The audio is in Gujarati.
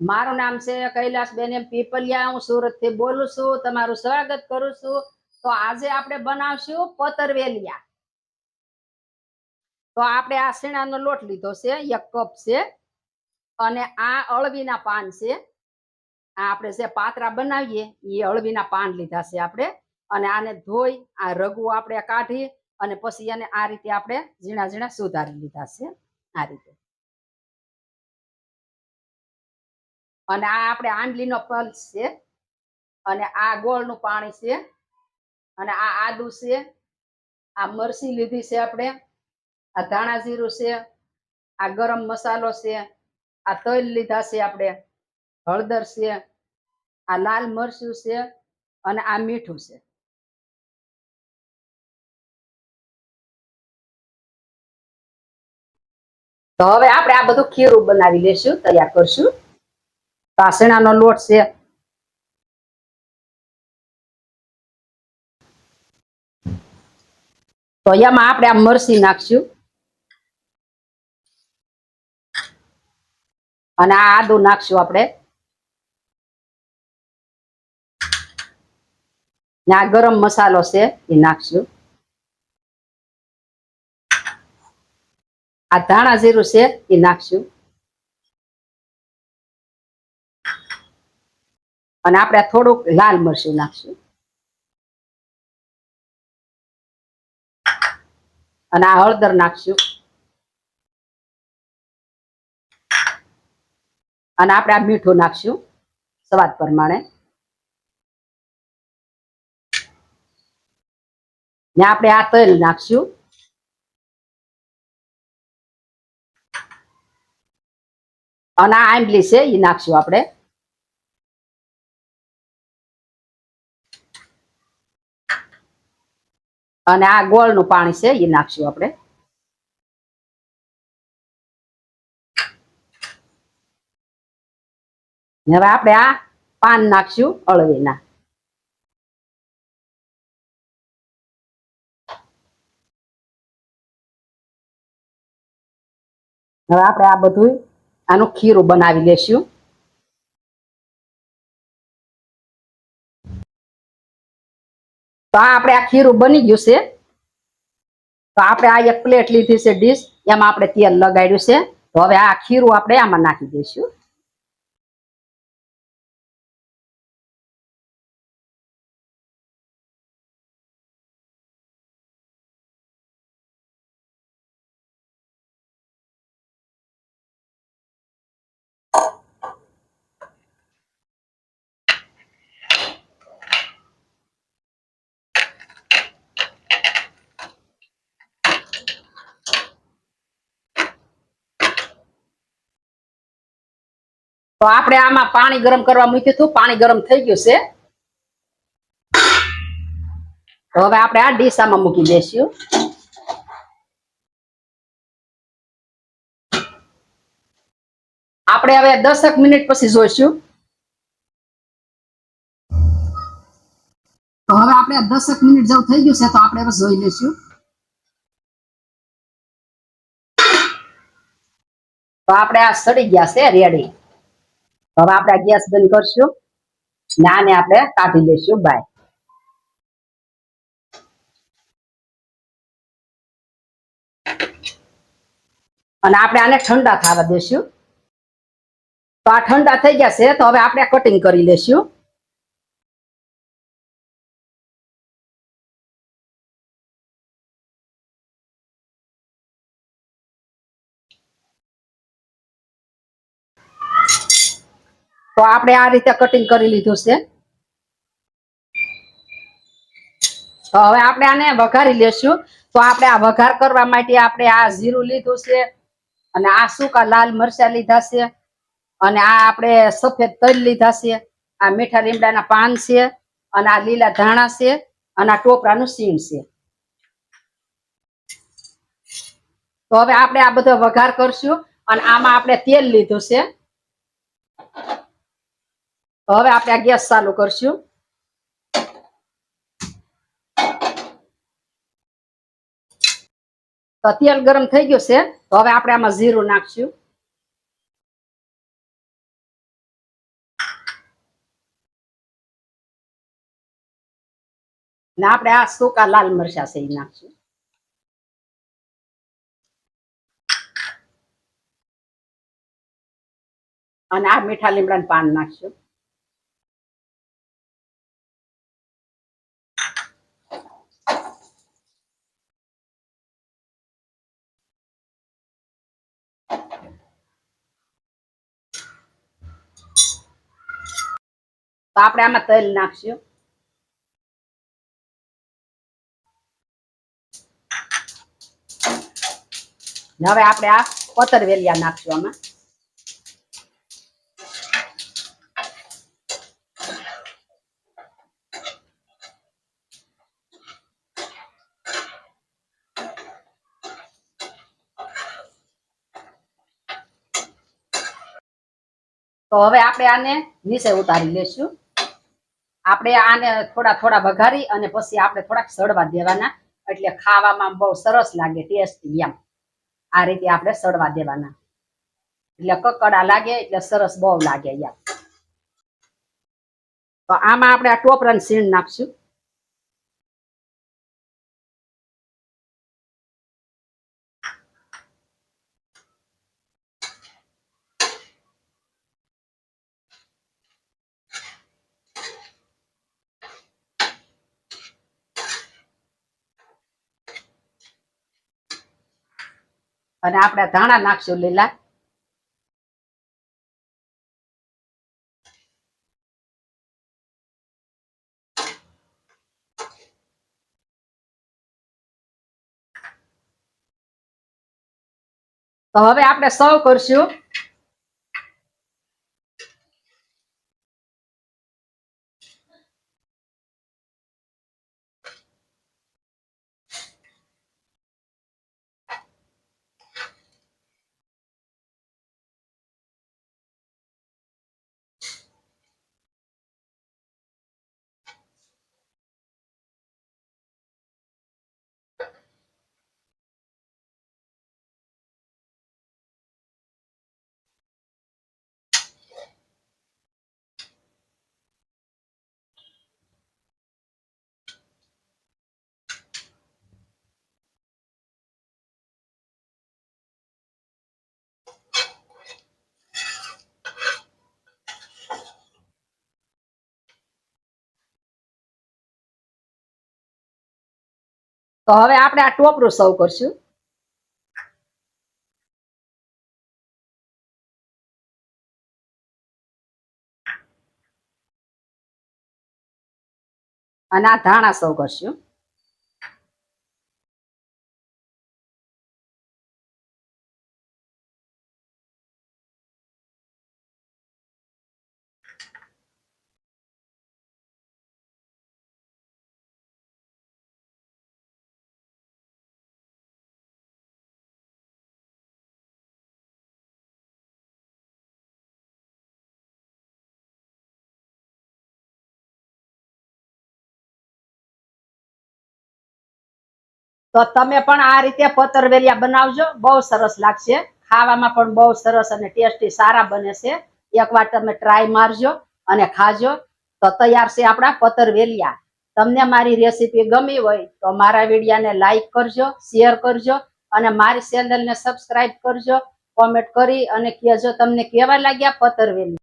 મારું નામ છે કૈલાસબેન, એમ પીપલિયા. હું સુરતથી બોલું છું. તમારું સ્વાગત કરું છું. તો આજે આપણે બનાવશું પતરવેલિયા. તો આપણે આ શેણાનો લોટ લીધો છે, એક કપ છે, અને આ અળવીના પાન છે. આ આપણે જે પાતરા બનાવીએ, એ અળવીના પાન લીધા છે આપણે. અને આને ધોઈ, આ રગુ આપણે કાઢી, અને પછી એને આ રીતે આપણે ઝીણા ઝીણા સુધારી લીધા છે. આ રીતે. અને આ આપણે આંબલીનો પલ્સ છે. અને આ ગોળનું પાણી છે. અને આ આદુ છે. આ મરસી લીધી છે આપણે. આ ધાણા જીરું છે. આ ગરમ મસાલો છે. આ તલ લીધા છે આપણે. હળદર છે. આ લાલ મરચું છે. અને આ મીઠું છે. તો હવે આપણે આ બધું ખીરું બનાવી લેશું, તૈયાર કરશું. તો આ શેણાનો લોટ છે. તો એમાં આપણે આ મરસી નાખશું. અને આ આદુ નાખશું આપણે. ને આ ગરમ મસાલો છે એ નાખશું. આ ધાણા જીરું છે એ નાખશું. અને આપણે થોડુંક લાલ મરચું નાખશું. અને આ હળદર નાખશું. અને આપણે આ મીઠું નાખશું સ્વાદ પ્રમાણે. ને આપણે આ તેલ નાખશું. અને આ આંબલી છે એ નાખશું આપણે. અને આ ગોળનું પાણી છે એ નાખશું આપણે. હવે આપણે આ પાન નાખશું અળવીના. હવે આપણે આ બધું આનું ખીરું બનાવી લેશું. તો આ આપણે આ ખીરું બની ગયું છે. તો આપણે આ એક પ્લેટ લીધી છે ડીશ એમાં આપણે તેલ લગાડ્યું છે. તો હવે આ ખીરું આપણે આમાં નાખી દઈશું. તો આપણે આમાં પાણી ગરમ કરવા મૂક્યું હતું. પાણી ગરમ થઈ ગયું છે. તો હવે આપણે આ ડીશ આમાં મૂકી દઈશું. આપણે હવે દસક મિનિટ પછી જોઈશું. તો હવે આપણે દસક મિનિટ જેવું થઈ ગયું છે, તો આપણે હવે જોઈ લઈશું. તો આપણે આ સડી ગયા છે, રેડી. હવે આપણે આ ગેસ બંધ કરશું. ને આને આપણે કાઢી લઈશું. બાય અને આપણે આને ઠંડા થવા દેશું. તો આ ઠંડા થઈ ગયા છે, તો હવે આપણે કટિંગ કરી લેશું તો આપણે આ રીતે કટિંગ કરી લીધું છે. તો હવે આપણે આને વઘારી લેશું. તો આપણે આ વઘાર કરવા માટે આપણે આ જીરું લીધું છે અને આ સૂકા લાલ મરચા લીધા છે અને આ આપણે સફેદ તલ લીધા છે. આ મીઠા લીમડાના પાન છે અને આ લીલા ધાણા છે અને આ ટોપરાનું સીણ છે. તો હવે આપણે આ બધો વઘાર કરશું અને આમાં આપણે તેલ લીધું છે. હવે આપણે આ ગેસ ચાલુ કરશું. તો તેલ ગરમ થઈ ગયું છે. હવે આપણે આમાં જીરું નાખશું. ને આપણે આ સૂકા લાલ મરચા છે એ નાખશું. અને આ મીઠા લીમડાનું પાન નાખશું. તો આપણે આમાં તેલ નાખશું. હવે આપણે આ પતરવેલિયા નાખશું આમાં. તો હવે આપણે આને નીચે ઉતારી લેશું આપણે આને થોડા થોડા વઘારી અને પછી આપણે થોડાક સડવા દેવાના. એટલે ખાવામાં બહુ સરસ લાગે, ટેસ્ટી એમ. આ રીતે આપણે સડવા દેવાના. એટલે કકડા લાગે, એટલે સરસ બહુ લાગે એમ તો આમાં આપણે આ ટોપરાની સીણ નાખશું. અને આપણે ધાણા નાખશું લીલા. તો હવે આપણે સર્વ કરશું. તો હવે આપણે આ ટોપરું સર્વ કરશું. અને આ ધાણા સર્વ કરશું. તો તમે પણ આ રીતે પતરવેલિયા બનાવજો. બહુ સરસ લાગશે. ખાવામાં પણ બહુ સરસ અને ટેસ્ટી સારા બને છે. એકવાર તમે ટ્રાય મારજો અને ખાજો. તો તૈયાર છે આપણા પતરવેલિયા. તમને મારી રેસીપી ગમી હોય તો મારા વિડીયાને લાઈક કરજો શેર કરજો અને મારી ચેનલને સબસ્ક્રાઇબ કરજો. કોમેન્ટ કરી અને કહેજો તમને કેવા લાગ્યા પતરવેલી